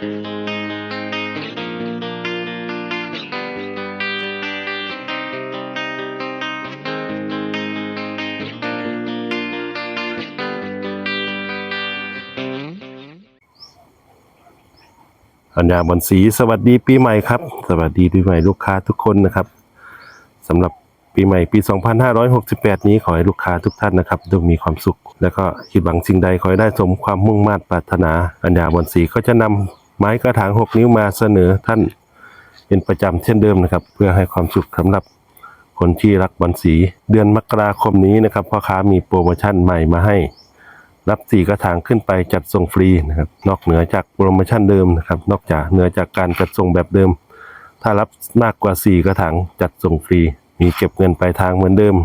อัญญาบอนศรีสวัสดีปีใหม่ครับ สวัสดีปีใหม่ลูกค้าทุกคนนะครับสำหรับปีใหม่ปี 2568 นี้ขอให้ลูกค้าทุกท่านนะครับจงมีความสุข แล้วก็คิดหวังสิ่งใดขอให้ได้สมความมุ่งมา่ปรารถนา อัญญาบอนศรีก็จะนำ ไม้กระถาง6นิ้วมาเสนอท่านเป็นประจำเช่นเดิมนะครับ เพื่อให้ความสุขสำหรับคนที่รักบอนสี เดือนมกราคมนี้นะครับพ่อค้ามีโปรโมชั่นใหม่มาให้ รับสี่กระถางขึ้นไปจัดส่งฟรีนะครับ นอกเหนือจากโปรโมชั่นเดิมนะครับ นอกจากเหนือจากการจัดส่งแบบเดิม ถ้ารับมากกว่าสี่กระถางจัดส่งฟรี มีเก็บเงินปลายทางเหมือนเดิม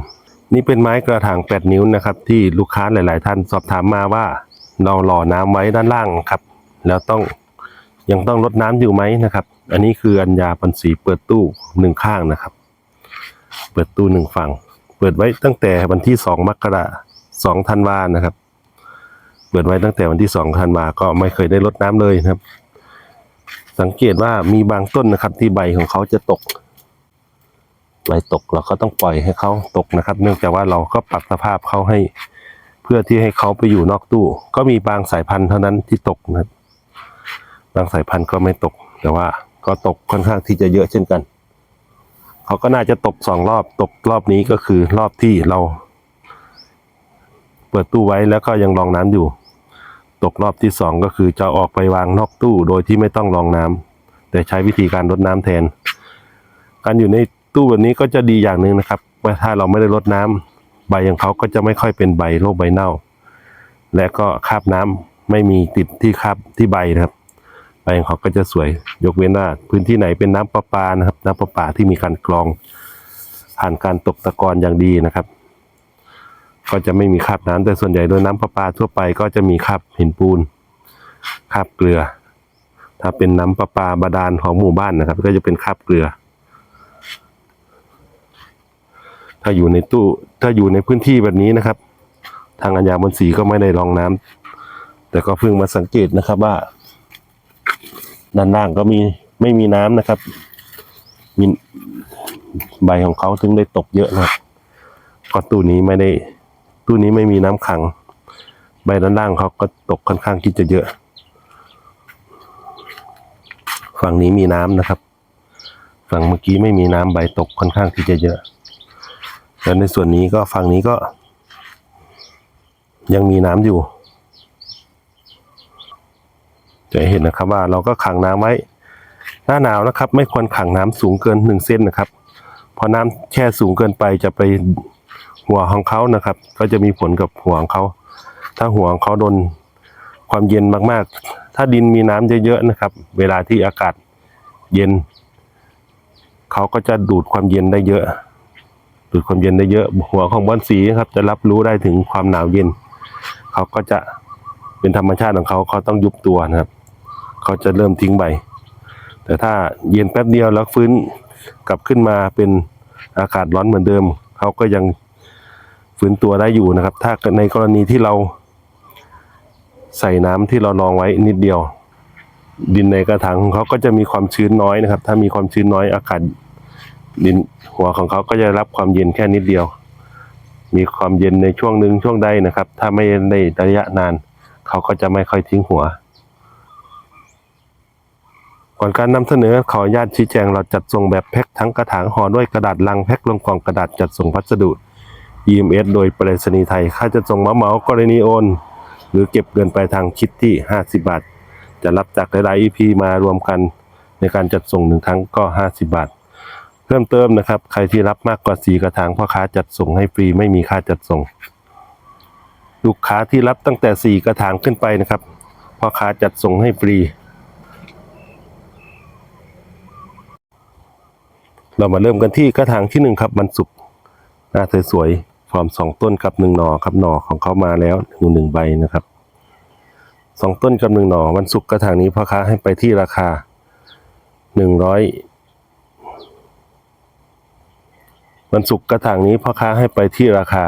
นี่เป็นไม้กระถาง 8 นิ้วนะครับ ที่ลูกค้าหลาย ๆ ท่านสอบถามมาว่า เราหล่อน้ำไว้ด้านล่างครับ แล้วต้อง ยังต้องลดน้ำอยู่ไหมนะครับ อันนี้คืออัญญาปันสีเปิดตู้หนึ่งข้างนะครับ เปิดตู้หนึ่งฝั่ง เปิดไว้ตั้งแต่วันที่สองมกราสองธันวานะครับ เปิดไว้ตั้งแต่วันที่สองธันวาก็ไม่เคยได้ลดน้ำเลยนะครับ สังเกตว่ามีบางต้นนะครับ ที่ใบของเขาจะตกใบตกเราก็ต้องปล่อยให้เขาตกนะครับ เนื่องจากว่าเราก็ปรับสภาพเขาให้ เพื่อที่ให้เขาไปอยู่นอกตู้ ก็มีบางสายพันธุ์เท่านั้นที่ตกนะครับ บางสายพันธุ์ก็ไม่ตก แต่ว่าก็ตกค่อนข้างที่จะเยอะเช่นกัน เขาก็น่าจะตกสองรอบ ตกรอบนี้ก็คือรอบที่เรา เปิดตู้ไว้แล้วก็ยังรองน้ำอยู่ ตกรอบที่สองก็คือจะออกไปวางนอกตู้โดยที่ไม่ต้องรองน้ำแต่ใช้วิธีการรดน้ำแทน การอยู่ในตู้แบบนี้ก็จะดีอย่างหนึ่งนะครับว่าถ้าเราไม่ได้รดน้ำใบของเขาก็จะไม่ค่อยเป็นใบโรคใบเน่า และก็คาบน้ำไม่มีติดที่คาบที่ใบนะครับ ใบของเขาก็จะสวยยกเว้นว่าพื้นที่ไหนเป็นน้ำประปานะครับ น้ำประปาที่มีการกรองผ่านการตกตะกอนอย่างดีนะครับ ก็จะไม่มีคราบน้ำแต่ส่วนใหญ่โดยน้ำประปาทั่วไปก็จะมีคราบหินปูนคราบเกลือ ถ้าเป็นน้ำประปาบาดาลของหมู่บ้านนะครับ ก็จะเป็นคราบเกลือ ถ้าอยู่ในตู้ถ้าอยู่ในพื้นที่แบบนี้นะครับ ทางอัญญาบนสีก็ไม่ได้รองน้ำแต่ก็เพิ่งมาสังเกตนะครับว่า ด้านล่างก็มีไม่มีน้ำนะครับมีใบของเขาถึงได้ตกเยอะนะก็ตู้นี้ไม่ได้ ตู้นี้ไม่มีน้ำขัง ใบด้านล่างเขาก็ตกค่อนข้างที่จะเยอะ ฝั่งนี้มีน้ำนะครับ ฝั่งเมื่อกี้ไม่มีน้ำใบตกค่อนข้างที่จะเยอะแล้วในส่วนนี้ก็ฝั่งนี้ก็ ยังมีน้ำอยู่ จะเห็นนะครับว่าเราก็ขังน้ำไว้ หน้าหนาวนะครับ ไม่ควรขังน้ำสูงเกินหนึ่งเส้นนะครับพราะน้ำแช่สูงเกินไปจะไปหัวของเขานะครับ ก็จะมีผลกับหัวของเขา ถ้าหัวของเขาโดนความเย็นมากๆ ถ้าดินมีน้ำเยอะๆนะครับ เวลาที่อากาศเย็น เขาก็จะดูดความเย็นได้เยอะ ดูดความเย็นได้เยอะ หัวของบอนสีครับ จะรับรู้ได้ถึงความหนาวเย็น เขาก็จะเป็นธรรมชาติของเขาเขาต้องยุบตัวนะครับ เขาจะเริ่มทิ้งใบ แต่ถ้าเย็นแป๊บเดียวแล้วฟื้นกลับขึ้นมาเป็นอากาศร้อนเหมือนเดิม เขาก็ยังฟื้นตัวได้อยู่นะครับ ถ้าในกรณีที่เราใส่น้ำที่เรารองไว้นิดเดียว ดินในกระถางของเขาก็จะมีความชื้นน้อยนะครับ ถ้ามีความชื้นน้อยอากาศดินหัวของเขาก็จะรับความเย็นแค่นิดเดียว มีความเย็นในช่วงหนึ่งช่วงใดนะครับ ถ้าไม่ได้ระยะนาน เขาก็จะไม่ค่อยทิ้งหัว ก่อนการนำเสนอขออนุญาตชี้แจงเราจัดส่งแบบแพ็คทั้งกระถางห่อด้วยกระดาษลังแพ็คลงกล่องกระดาษจัดส่งพัสดุ EMS โดยไปรษณีย์ไทย ค่าจัดส่งเหมาเหมากรณีโอน หรือเก็บเงินปลายทางคิดที่ 50 บาท จะรับจากหลาย ๆ EP มารวมกันในการจัดส่งหนึ่งครั้งก็ 50 บาท เพิ่มเติมนะครับ ใครที่รับมากกว่า4กระถางพ่อค้าจัดส่งให้ฟรีไม่มีค่าจัดส่ง ลูกค้าที่รับตั้งแต่ 4 กระถางขึ้นไปนะครับพ่อค้าจัดส่งให้ฟรี เรามาเริ่มกันที่กระถางที่หนึ่งครับมันสุกหน้าสวยๆฟอร์มสองต้นกับหนึ่งหน่อครับหน่อของเขามาแล้วหนึ่งหนึ่งใบนะครับสองต้นกับหนึ่งหน่อวันศุกกระถางนี้พ่อค้าให้ไปที่ราคาหนึ่งร้อยวันศุกกระถางนี้พ่อค้าให้ไปที่ราคา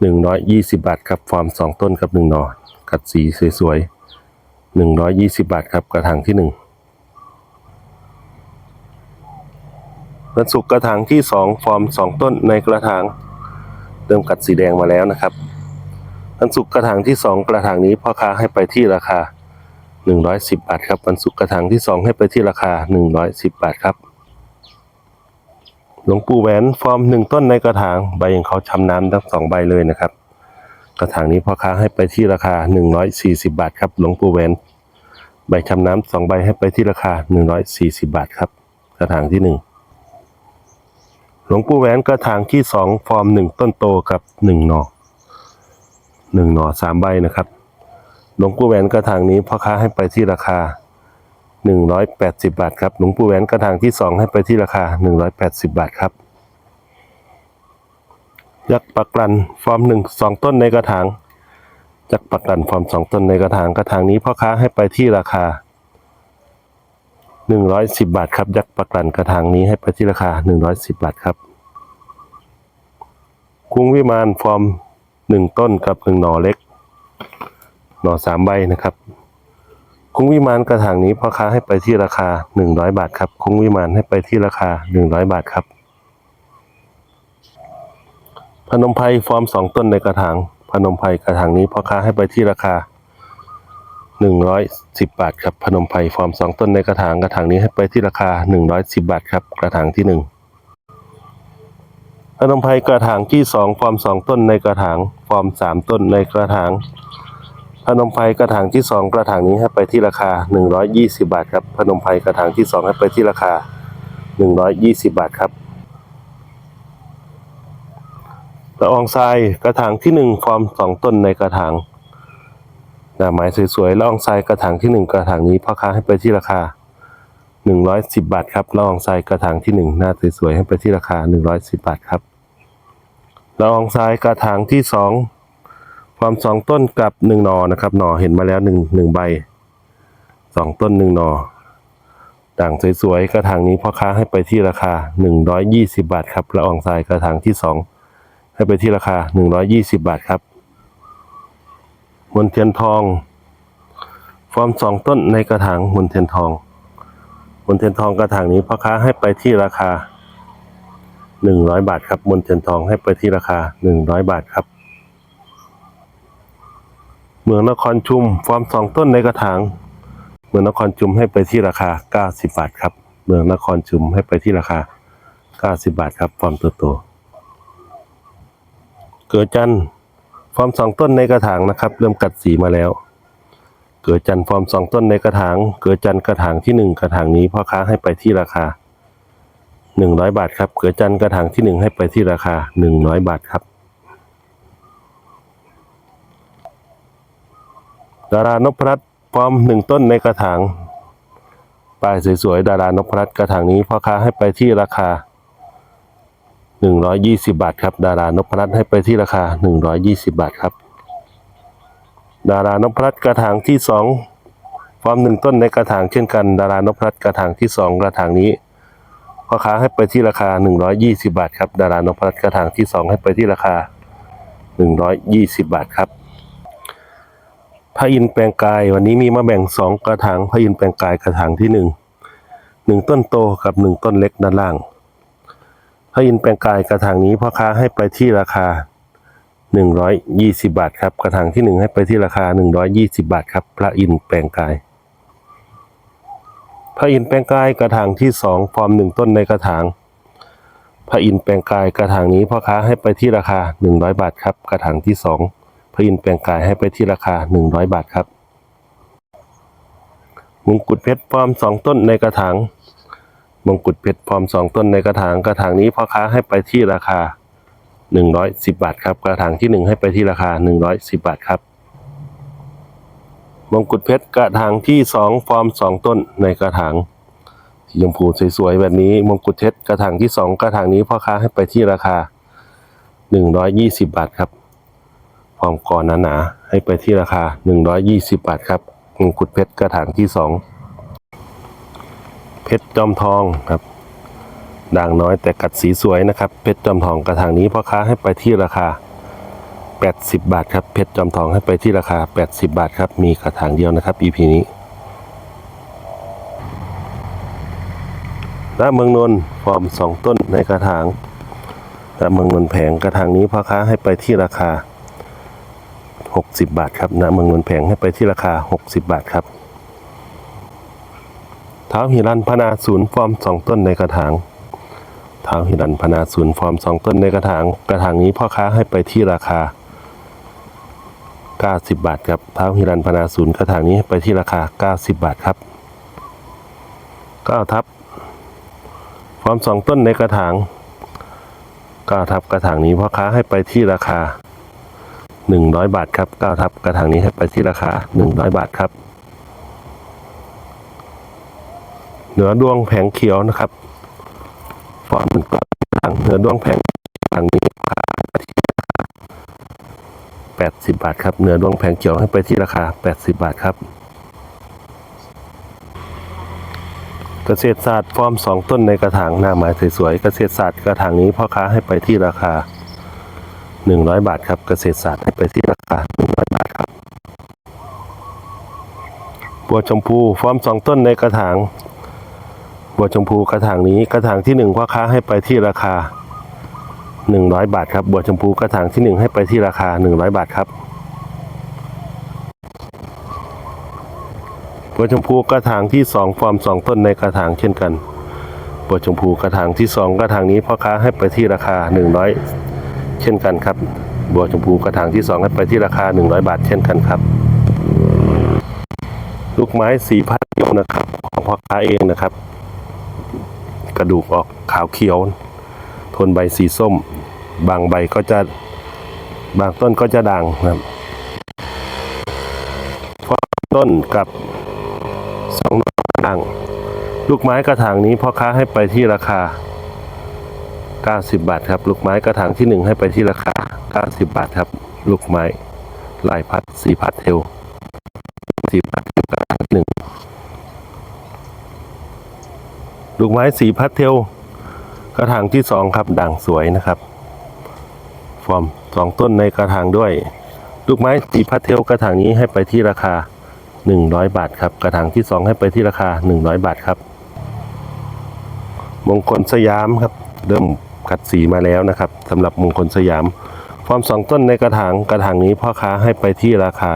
หนึ่งร้อยยี่สิบบาทครับฟอร์มสองต้นกับหนึ่งหน่อกัดสีสวยๆหนึ่งร้อยยี่สิบบาทครับกระถางที่หนึ่ง นศุกกระถางที่สองฟอร์มสองต้นในกระถางเริ่มกัดสีแดงมาแล้วนะครับวันศุกร์กระถางที่สองกระถางนี้พ่อค้าให้ไปที่ราคาหนึ่งร้อยสิบบาทครับวันศุกร์กระถางที่สองให้ไปที่ราคาหนึ่งร้อยสิบบาทครับ หลวงปู่แหวนฟอร์มหนึ่งต้นในกระถางใบของเขาชำน้ำทั้งสองใบเลยนะครับ กระถางนี้พ่อค้าให้ไปที่ราคา 140 บาทครับ หลวงปู่แหวนใบชำน้ำสองใบให้ไปที่ราคา 140 บาทครับ กระถางที่หนึ่ง หลวงปู่แหวนกระถางที่สองฟอร์มหนึ่งต้นโตกับหนึ่งหน่อหนึ่งหน่อสามใบนะครับ หลวงปู่แหวนกระถางนี้พ่อค้าให้ไปที่ราคา 180 บาทครับ หลวงปู่แหวนกระถางที่สองให้ไปที่ราคา 180 บาทครับ ยักษ์ปักลันฟอร์มหนึ่งสองต้นในกระถาง ยักษ์ปักลันฟอร์มสองต้นในกระถางกระถางนี้พ่อค้าให้ไปที่ราคา หนึ่งร้อยสิบบาทครับ ยักษ์ปักลันกระถางนี้ให้ไปที่ราคาหนึ่งร้อยสิบบาทครับคุ้งวิมานฟอร์มหนึ่งต้นกับหนึ่งหน่อเล็ก หน่อสามใบนะครับคุ้งวิมานกระถางนี้พ่อค้าให้ไปที่ราคาหนึ่งร้อยบาทครับคุ้งวิมานให้ไปที่ราคาหนึ่งร้อยบาทครับ พนมไพรฟอร์มสองต้นในกระถาง พนมไพรกระถางนี้พ่อค้าให้ไปที่ราคา หนึ่งร้อยสิบบาทครับพนมไพรฟอร์มสองต้นในกระถางกระถางนี้ให้ไปที่ราคาหนึ่งร้อยสิบบาทครับกระถางที่หนึ่งพนมไพรกระถางที่สองฟอร์มสองต้นในกระถางฟอร์มสามต้นในกระถาง พนมไพรกระถางที่สองกระถางนี้ให้ไปที่ราคาหนึ่งร้อยยี่สิบาทครับพนมไพรกระถางที่สองให้ไปที่ราคาหนึ่งร้อยยี่สิบาทครับละอองทรายกระถางที่หนึ่งฟอร์มสองต้นในกระถาง หน้าไม้สวยๆลองทรายกระถางที่หนึ่งกระถางนี้พ่อค้าให้ไปที่ราคาหนึ่งร้อยสิบบาทครับลองทรายกระถางที่หนึ่งหน้าสวยๆให้ไปที่ราคาหนึ่งร้อยสิบบาทครับลองทรายกระถางที่สองฟอร์มสองต้นกับหนึ่งหนอนะครับ หนอเห็นมาแล้วหนึ่งหนึ่งใบสองต้นหนึ่งหนอด่างสวยๆกระถางนี้พ่อค้าให้ไปที่ราคาหนึ่งร้อยยี่สิบบาทครับละอองทรายกระถางที่สองให้ไปที่ราคา 120 บาทครับ มนเทียนทอง ฟอร์มสองต้นในกระถางมนเทียนทองมนเทียนทองกระถางนี้พ่อค้าให้ไปที่ราคา100บาทครับมนเทียนทองให้ไปที่ราคา100บาทครับ เมืองนครชุมฟอร์มสองต้นในกระถางเมืองนครชุมให้ไปที่ราคา90บาทครับ เมืองนครชุมให้ไปที่ราคา90บาทครับฟอร์มตัวโตเกิดจันทร์ ฟอร์มสองต้นในกระถางนะครับ เริ่มกัดสีมาแล้ว เกิดจันทร์ฟอร์มสองต้นในกระถาง เกิดจันทร์กระถางที่หนึ่งกระถางนี้พ่อค้าให้ไปที่ราคาหนึ่งร้อยบาทครับเกิดจันทร์กระถางที่หนึ่งให้ไปที่ราคาหนึ่งร้อยบาทครับดารานพรัตน์ฟอร์มหนึ่งต้นในกระถางป้ายสวยๆดารานพรัตน์กระถางนี้พ่อค้าให้ไปที่ราคา 120 บาทครับ ดารานพรัตน์ให้ไปที่ราคา 120 บาทครับ ดารานพรัตน์กระถางที่สองฟอร์มหนึ่งต้นในกระถางเช่นกัน ดารานพรัตน์กระถางที่สองกระถางนี้พ่อค้าให้ไปที่ราคา 120 บาทครับ ดารานพรัตน์กระถางที่สองให้ไปที่ราคา 120 บาทครับพระอินแปลงกายวันนี้มีมาแบ่งสองกระถางพระอินแปลงกายกระถางที่หนึ่งหนึ่งต้นโตกับหนึ่งต้นเล็กด้านล่าง ระอินทร์แปลงกายกระถางนี้พ่อค้าให้ไปที่ราคา 120 บาทครับ กระถางที่ 1 ให้ไปที่ราคา 120 บาทครับ พระอินทร์แปลงกาย พระอินทร์แปลงกายกระถางที่ 2 ฟอร์มหนึ่งต้นในกระถาง พระอินทร์แปลงกายกระถางนี้พ่อค้าให้ไปที่ราคา 100 บาทครับ กระถางที่ 2 พระอินทร์แปลงกายให้ไปที่ราคา 100 บาทครับมงกุฎเพชรฟอร์มสองต้นในกระถาง มงกุฎเพชรพร้อมสองต้นในกระถางกระถางนี้พ่อค้าให้ไปที่ราคา 110 บาทครับ กระถางที่ 1 ให้ไปที่ราคา 110 บาทครับมงกุฎเพชรกระถางที่2ฟอร์ม 2 ต้นในกระถางสีชมพูสวยๆแบบนี้มงกุฎเพชรกระถางที่ 2 กระถางนี้พ่อค้าให้ไปที่ราคา 120 บาทครับฟอร์มก่อนหนาๆให้ไปที่ราคา 120 บาทครับมงกุฎเพชรกระถางที่ 2 เพชรจอมทองครับด่างน้อยแต่กัดสีสวยนะครับเพชรจอมทองกระถางนี้พ่อค้าให้ไปที่ราคา 80 บาทครับเพชรจอมทองให้ไปที่ราคา 80 บาทครับมีกระถางเดียวนะครับ EP นี้ณเมืองนนท์ฟอร์ม 2 ต้นในกระถางณเมืองนนท์แผงกระถางนี้พ่อค้าให้ไปที่ราคา 60 บาทครับณเมืองนนท์แผงให้ไปที่ราคา 60 บาทครับ ท้าวหิรันพนาศูนย์ฟอร์ม2ต้นในกระถางท้าวหิรันพนาศูนย์ฟอร์ม2ต้นในกระถาง กระถางนี้พ่อค้าให้ไปที่ราคา 90 บาทครับท้าวหิรันพนาศูนย์กระถางนี้ไปที่ราคา 90 บาทครับ9ทับฟอร์ม2ต้นในกระถาง9ทับกระถางนี้พ่อค้าให้ไปที่ราคา 100 บาทครับ9ทับกระถางนี้ให้ไปที่ราคา 100 บาทครับ เหนือดวงแผงเขียวนะครับฟอร์มหนึ่งก้อนทางเหนือดวงแผงทางนี้ราคาที่80บาทครับเหนือดวงแผงเขียวให้ไปที่ราคา80บาทครับ เกษตรศาสตร์ฟอร์ม2ต้นในกระถางหน้าไม้สวยๆเกษตรศาสตร์กระถางนี้พ่อค้าให้ไปที่ราคา100บาทครับเกษตรศาสตร์ให้ไปที่ราคา100บาทครับบัวชมพูฟอร์ม2ต้นในกระถาง บัวชมพูกระถางนี้กระถางที่หนึ่งพ่อค้าให้ไปที่ราคา 100 บาทครับบัวชมพูกระถางที่หนึ่งให้ไปที่ราคา 100 บาทครับบัวชมพูกระถางที่สองฟอร์มสองต้นในกระถางเช่นกันบัวชมพูกระถางที่สองกระถางนี้พ่อค้าให้ไปที่ราคา 100 เช่นกันครับบัวชมพูกระถางที่สองให้ไปที่ราคา 100 บาทเช่นกันครับลูกไม้สีพัดเดียวนะครับของพ่อค้าเองนะครับ กระดูกออกขาวเขียวทนใบสีส้ม บางใบก็จะบางต้นก็จะด่างนะครับฟอต้นกับสองด่าง ลูกไม้กระถางนี้พ่อค้าให้ไปที่ราคา 90 บาทครับ ลูกไม้กระถางที่หนึ่งให้ไปที่ราคา 90 บาทครับ ลูกไม้ลายพัดสีพัดเทลสีพัดเทลกระถางที่หนึ่ง ลูกไม้สีพัดเทลกระถางที่สองครับด่างสวยนะครับฟอร์มสองต้นในกระถางด้วยลูกไม้สีพัดเทลกระถางนี้ให้ไปที่ราคา 100 บาทครับ กระถางที่สองให้ไปที่ราคา 100 บาทครับ มงคลสยามครับ เริ่มขัดสีมาแล้วนะครับสำหรับมงคลสยามฟอร์มสองต้นในกระถางกระถางนี้พ่อค้าให้ไปที่ราคา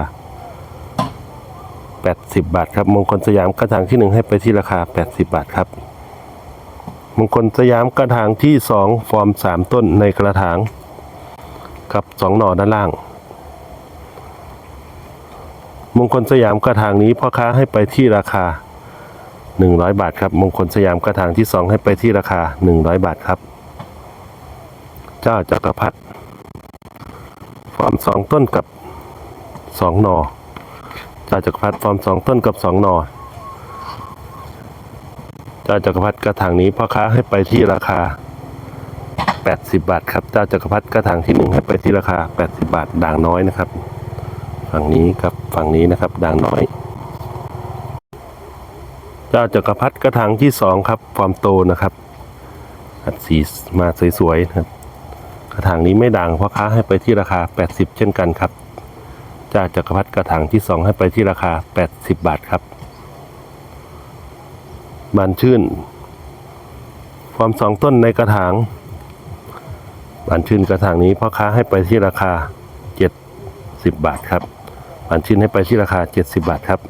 80 บาทครับมงคลสยามกระถางที่หนึ่งให้ไปที่ราคา 80 บาทครับ มงคลสยามกระถางที่สองฟอร์มสามต้นในกระถาง กับสองหน่อด้านล่าง มงคลสยามกระถางนี้พ่อค้าให้ไปที่ราคา 100 บาทครับ มงคลสยามกระถางที่สองให้ไปที่ราคา 100 บาทครับ เจ้าจักรพรรดิฟอร์มสองต้นกับสองหน่อเจ้าจักรพรรดิฟอร์มสองต้นกับสองหน่อ เจ้าจักรพรรดิกระถางนี้พ่อค้าให้ไปที่ราคา 80 บาทครับเจ้าจักรพรรดิกระถางที่หนึ่งให้ไปที่ราคา 80 บาทด่างน้อยนะครับ ฝั่งนี้ครับฝั่งนี้นะครับด่างน้อย เจ้าจักรพรรดิกระถางที่สองครับความโตนะครับอัดสีมาสวยๆครับกระถางนี้ไม่ด่างพ่อค้าให้ไปที่ราคา 80 เช่นกันครับเจ้าจักรพรรดิกระถางที่สองให้ไปที่ราคา 80 บาทครับ บานชื่น ฟอร์มสองต้นในกระถาง บานชื่นกระถางนี้พ่อค้าให้ไปที่ราคา 70 บาทครับ บานชื่นให้ไปที่ราคา 70 บาทครับ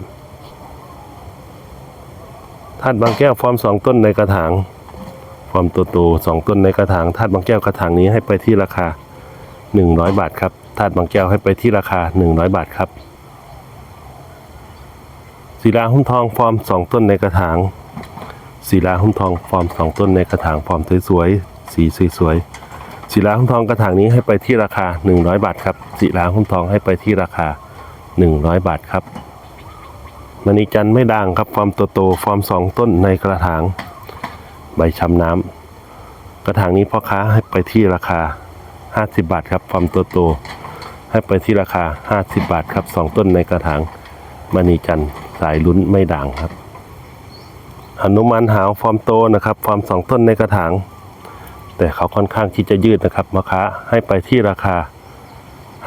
ธาตุบางแก้วฟอร์มสองต้นในกระถาง ฟอร์มโตสองต้นในกระถางธาตุบางแก้วกระถางนี้ให้ไปที่ราคา 100 บาทครับธาตุบางแก้วให้ไปที่ราคา 100 บาทครับศิลาหุ้มทองฟอร์มสองต้นในกระถาง ศิลาหุ้มทองฟอร์มสองต้นในกระถางฟอร์มสวยๆสีสวยๆศิลาหุ้มทองกระถางนี้ให้ไปที่ราคา 100 บาทครับศิลาหุ้มทองให้ไปที่ราคา 100 บาทครับมณีจันไม่ด่างครับฟอร์มโตๆฟอร์มสองต้นในกระถาง ใบช้ำน้ำกระถางนี้พ่อค้าให้ไปที่ราคา 50 บาทครับฟอร์มโตๆให้ไปที่ราคา 50 บาทครับสองต้นในกระถางมณีจันทร์สายลุ้นไม่ด่างครับ หนุมานหาวฟอร์มโตนะครับฟอร์มสองต้นในกระถาง แต่เขาค่อนข้างที่จะยืดนะครับมะค้าให้ไปที่ราคา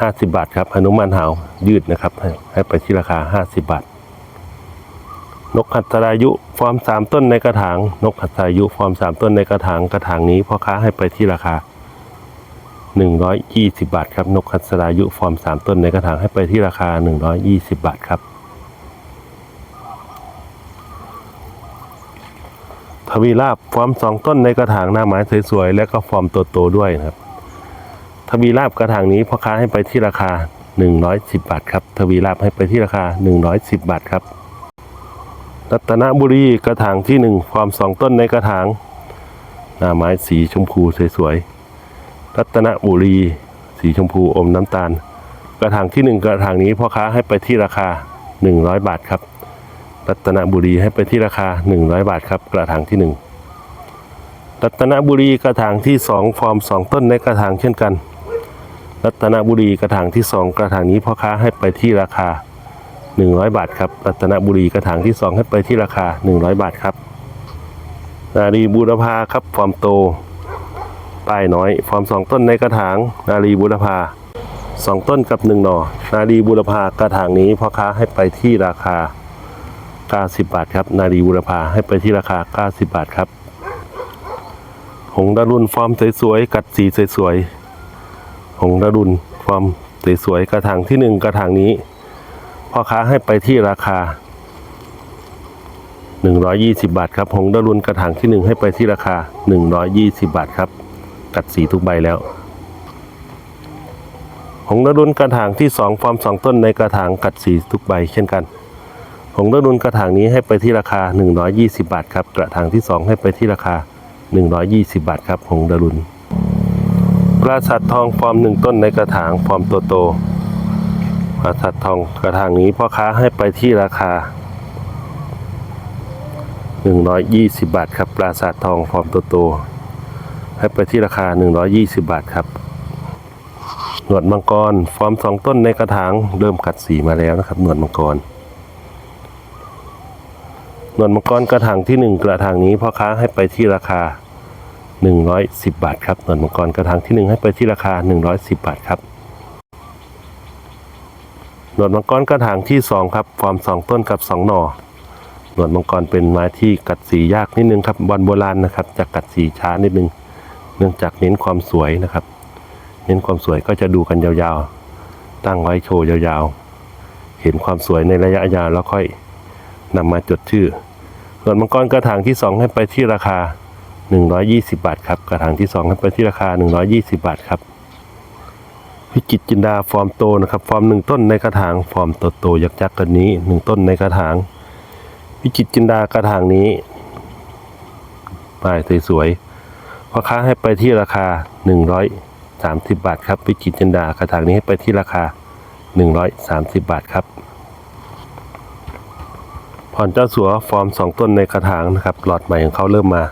ห้าสิบบาทครับหนุมานหาวยืดนะครับ ให้ไปที่ราคาห้าสิบบาท นกหัตรายุฟอร์มสามต้นในกระถาง นกหัตรายุฟอร์มสามต้นในกระถางกระถางนี้พ่อค้าให้ไปที่ราคาหนึ่งร้อยยี่สิบบาทครับนกหัตรายุฟอร์มสามต้นในกระถางให้ไปที่ราคาหนึ่งร้อยยี่สิบบาทครับ ทวีราบฟอร์มสองต้นในกระถางหน้าไม้สวยๆและก็ฟอร์มโตๆด้วยนะครับทวีราบกระถางนี้พ่อค้าให้ไปที่ราคา 110 บาทครับทวีราบให้ไปที่ราคา 110 บาทครับรัตนบุรีกระถางที่1ฟอร์มสองต้นในกระถาง หน้าไม้สีชมพูสวยๆรัตนบุรีสีชมพูอมน้ำตาล กระถางที่หนึ่งกระถางนี้พ่อค้าให้ไปที่ราคา 100 บาทครับ รัตนบุรีให้ไปที่ราคา 100 บาทครับ กระถางที่หนึ่งรัตนบุรีกระถางที่สองฟอร์มสองต้นในกระถางเช่นกัน รัตนบุรีกระถางที่สองกระถางนี้พ่อค้าให้ไปที่ราคา 100 บาทครับ รัตนบุรีกระถางที่สองให้ไปที่ราคา 100 บาทครับ นารีบูรพาครับ ฟอร์มโต ป้ายน้อย ฟอร์มสองต้นในกระถาง นารีบูรพาสองต้นกับหนึ่งหน่อ นารีบูรพากระถางนี้พ่อค้าให้ไปที่ราคา 90 บาทครับ นารีบูรพาให้ไปที่ราคา 90 บาทครับ หงดารุนฟอร์มสวยๆ กัดสีสวยๆ หงดารุนฟอร์มสวยๆ กระถางที่หนึ่งกระถางนี้ พ่อค้าให้ไปที่ราคา 120 บาทครับ หงดารุนกระถางที่หนึ่งให้ไปที่ราคา 120 บาทครับ กัดสีทุกใบแล้วหงดารุนกระถางที่สองฟอร์มสองต้นในกระถางกัดสีทุกใบเช่นกัน หงดารุนกระถางนี้ให้ไปที่ราคา 120 บาทครับ กระถางที่สองให้ไปที่ราคา 120 บาทครับหงดารุนปราสาททองฟอร์มหนึ่งต้นในกระถางฟอร์มโตโตปราสาททองกระถางนี้พ่อค้าให้ไปที่ราคา 120 บาทครับปราสาททองฟอร์มโตโต ให้ไปที่ราคา 120 บาทครับหนวดมังกรฟอร์มสองต้นในกระถางเริ่มกัดสีมาแล้วนะครับหนวดมังกร นวดมังกรกระถางที่หนึ่งกระถางนี้พ่อค้าให้ไปที่ราคา 110 บาทครับหนวดมังกรกระถางที่หนึ่งให้ไปที่ราคา110บาทครับหนวดมังกรกระถางที่สองครับฟอร์มสองต้นกับสองหน่อหนวดมังกรเป็นไม้ที่กัดสียากนิดนึงครับวันโบราณนะครับจะกัดสีช้านิดนึง เนื่องจากเน้นความสวยนะครับ เน้นความสวยก็จะดูกันยาวๆ ตั้งไว้โชว์ยาวๆ เห็นความสวยในระยะยาวแล้วค่อย นำมาจดชื่อ ส่วนมังกรกระถางที่สองให้ไปที่ราคา 120 บาทครับ กระถางที่สองให้ไปที่ราคา 120 บาทครับพิจิตจินดาฟอร์มโตนะครับ ฟอร์มหนึ่งต้นในกระถาง ฟอร์มโตโตยักษ์ยักษ์กันนี้หนึ่งต้นในกระถาง พิจิตจินดากระถางนี้ป้ายสวยๆพ่อค้าให้ไปที่ราคา 130 บาทครับพิจิตจินดากระถางนี้ให้ไปที่ราคา 130 บาทครับ ผ่อนเจ้าสัวฟอร์มสองต้นในกระถางนะครับหลอดใหม่ของเขาเริ่มมา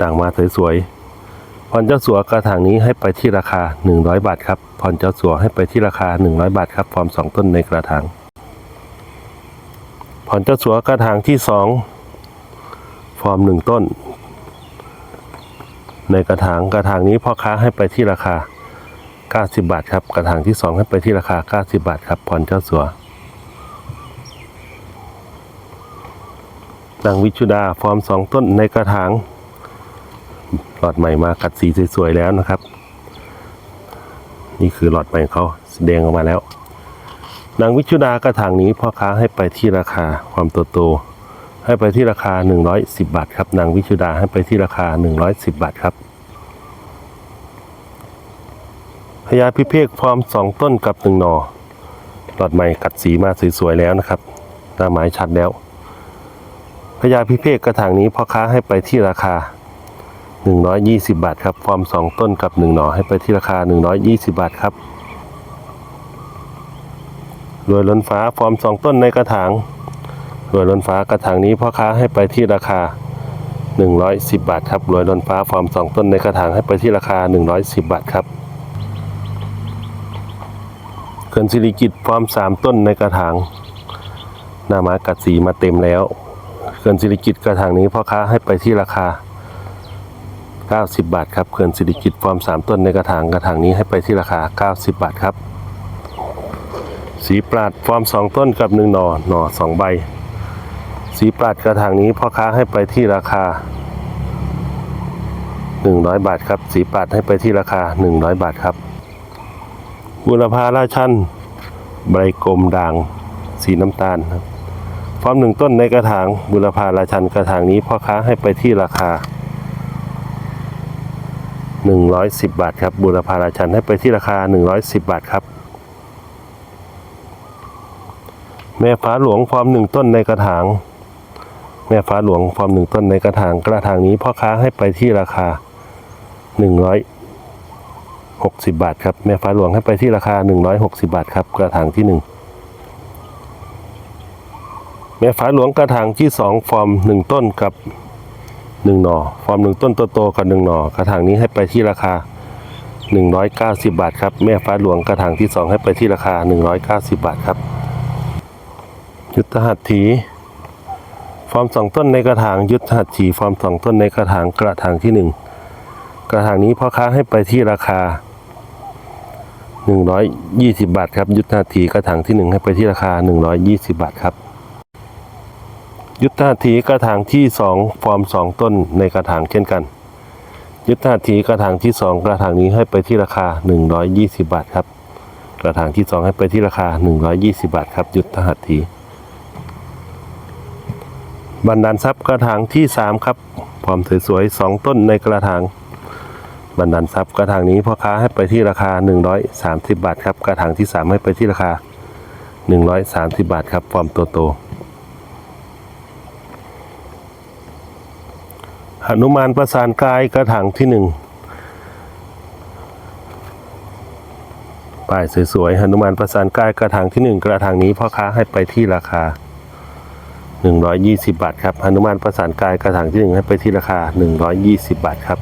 ต่างมาสวยๆผ่อนเจ้าสัวกระถางนี้ให้ไปที่ราคา 100 บาทครับผ่อนเจ้าสัวให้ไปที่ราคา 100 บาทครับฟอร์มสองต้นในกระถางผ่อนเจ้าสัวกระถางที่สองฟอร์มหนึ่งต้น ในกระถางกระถางนี้พ่อค้าให้ไปที่ราคา 90 บาทครับกระถางที่สองให้ไปที่ราคา 90 บาทครับผ่อนเจ้าสัว นางวิชุดาฟอร์มสองต้นในกระถางหลอดใหม่มากัดสีสวยๆแล้วนะครับ นี่คือหลอดใหม่เขาแสดงออกมาแล้ว นางวิชุดากระถางนี้พ่อค้าให้ไปที่ราคาความโตโตๆให้ไปที่ราคา 110 บาทครับ นางวิชุดาให้ไปที่ราคา 110 บาทครับพญาพิเภกฟอร์มสองต้นกับหนึ่งหนอหลอดใหม่กัดสีมาสวยๆแล้วนะครับหน้าไม้ชัดแล้ว ญาพิเภกกระถางนี้พ่อค้าให้ไปที่ราคา 120 บาทครับฟอร์มสองต้นกับหนึ่งหนอให้ไปที่ราคา 120 บาทครับรวยล้นฟ้าฟอร์มสองต้นในกระถางรวยล้นฟ้ากระถางนี้พ่อค้าให้ไปที่ราคา 110 บาทครับรวยล้นฟ้าฟอร์มสองต้นในกระถางให้ไปที่ราคา 110 บาทครับเขื่อนสิริกิตฟอร์มสามต้นในกระถางหน้ามากัดสีมาเต็มแล้ว ขื่อนสิริกิตกระถางนี้พ่อค้าให้ไปที่ราคา 90 บาทครับเขื่อนสิริกิตฟอร์มสามต้นในกระถางกระถางนี้ให้ไปที่ราคา 90 บาทครับ สีปราดฟอร์มสองต้นกับหนึ่งหน่อหน่อสองใบ สีปราดกระถางนี้พ่อค้าให้ไปที่ราคา 100 บาทครับ สีปราดให้ไปที่ราคา 100 บาทครับบุรพาราชันใบกลมด่าง สีน้ำตาลครับ ฟอร์มหนึ่งต้นในกระถางบุรพาราชันกระถางนี้พ่อค้าให้ไปที่ราคา 110 บาทครับบุรพาราชันให้ไปที่ราคา 110 บาทครับ แม่ฟ้าหลวงฟอร์มหนึ่งต้นในกระถาง แม่ฟ้าหลวงฟอร์มหนึ่งต้นในกระถางกระถางนี้พ่อค้าให้ไปที่ราคา 160 บาทครับแม่ฟ้าหลวงให้ไปที่ราคา 160 บาทครับกระถางที่หนึ่ง ม่ฟ้าหลวงกระถางที่สองฟอร์มหนึ่งต้นกับหนึ่งหน่อฟอร์มหนึ่งต้นโตๆกับหนึ่งหน่อกระถางนี้ให้ไปที่ราคา 190 บาทครับแม่ฟ้าหลวงกระถางที่สองให้ไปที่ราคา 190 บาทครับ ยุทธหัตถีฟอร์มสองต้นในกระถางยุทธหัตถีฟอร์มสองต้นในกระถางกระถางที่หนึ่งกระถางนี้พ่อค้าให้ไปที่ราคา 120 บาทครับยุทธหัตถีกระถางที่หนึ่งให้ไปที่ราคา 120 บาทครับ ยุทธหัตถีกระถางที่สองฟอร์มสองต้นในกระถางเช่นกัน ยุทธหัตถีกระถางที่สองกระถางนี้ให้ไปที่ราคา 120 บาทครับกระถางที่สองให้ไปที่ราคา 120 บาทครับ ยุทธหัตถีบันดาลทรัพย์กระถางที่สามครับพร้อมสวยๆสองต้นในกระถางบันดาลทรัพย์กระถางนี้พ่อค้าให้ไปที่ราคา 130 บาทครับ กระถางที่สามให้ไปที่ราคา 130 บาทครับฟอร์มโตโต หนุมานประสานกายกระถางที่หนึ่งป้ายสวยๆหนุมานประสานกายกระถางที่หนึ่งกระถางนี้พ่อค้าให้ไปที่ราคา 120 บาทครับหนุมานประสานกายกระถางที่หนึ่งให้ไปที่ราคา 120 บาทครับ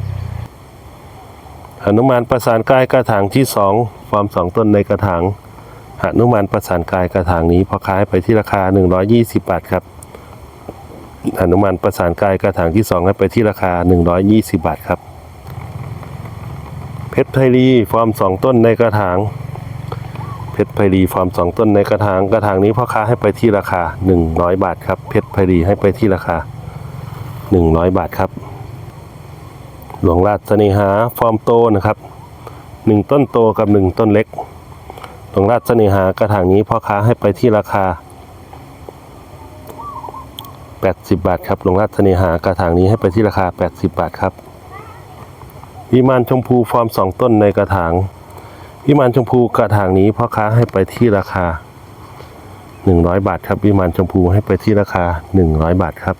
หนุมานประสานกายกระถางที่สองฟอร์มสองต้นในกระถางหนุมานประสานกายกระถางนี้พ่อค้าให้ไปที่ราคา 120 บาทครับ หนุมานประสานกายกระถางที่สองให้ไปที่ราคา 120 บาทครับ เพชรไพรีฟอร์มสองต้นในกระถาง เพชรไพรีฟาร์มสองต้นในกระถาง กระถางนี้พ่อค้าให้ไปที่ราคา 100 บาทครับ เพชรไพรีให้ไปที่ราคา 100 บาทครับ หลวงราชเสนหาฟอร์มโตนะครับหนึ่งต้นโตกับหนึ่งต้นเล็ก หลวงราชเสนหากระถางนี้พ่อค้าให้ไปที่ราคา 80 บาทครับหลวงราชเนหากระถางนี้ให้ไปที่ราคา 80 บาทครับวิมานชมพูฟอร์มสองต้นในกระถางวิมานชมพูกระถางนี้พ่อค้าให้ไปที่ราคา 100 บาทครับวิมานชมพูให้ไปที่ราคา 100 บาทครับ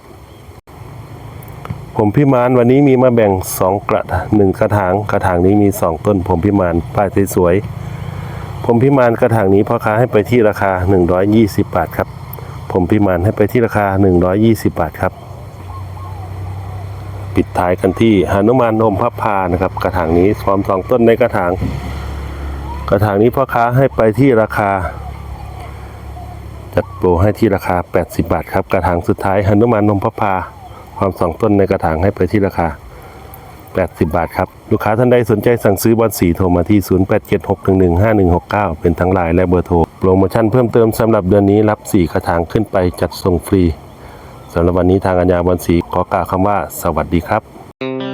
ผมพิมานวันนี้มีมาแบ่ง 2 กระหนึ่งกระถางกระถางนี้มี 2 ต้น ผมพิมานป้ายสวยๆผมพิมานกระถางนี้พ่อค้าให้ไปที่ราคา 120 บาทครับ ผมพิมานให้ไปที่ราคา 120 บาทครับ ปิดท้ายกันที่หนุมานอมพับพานะครับ กระถางนี้พร้อมสองต้นในกระถาง กระถางนี้พ่อค้าให้ไปที่ราคา จัดโปรให้ที่ราคา 80 บาทครับ กระถางสุดท้ายหนุมานนมพระพาความสองต้นในกระถางให้ไปที่ราคา 80 บาทครับ ลูกค้าท่านใดสนใจสั่งซื้อบอลสีโทรมาที่ 0876115169 เป็นทั้งไลน์และเบอร์โทร โปรโมชั่นเพิ่มเติมสำหรับเดือนนี้รับ 4 กระถางขึ้นไปจัดส่งฟรีสำหรับวันนี้ทางอัญญาบอลสีขอกล่าวคำว่า สวัสดีครับ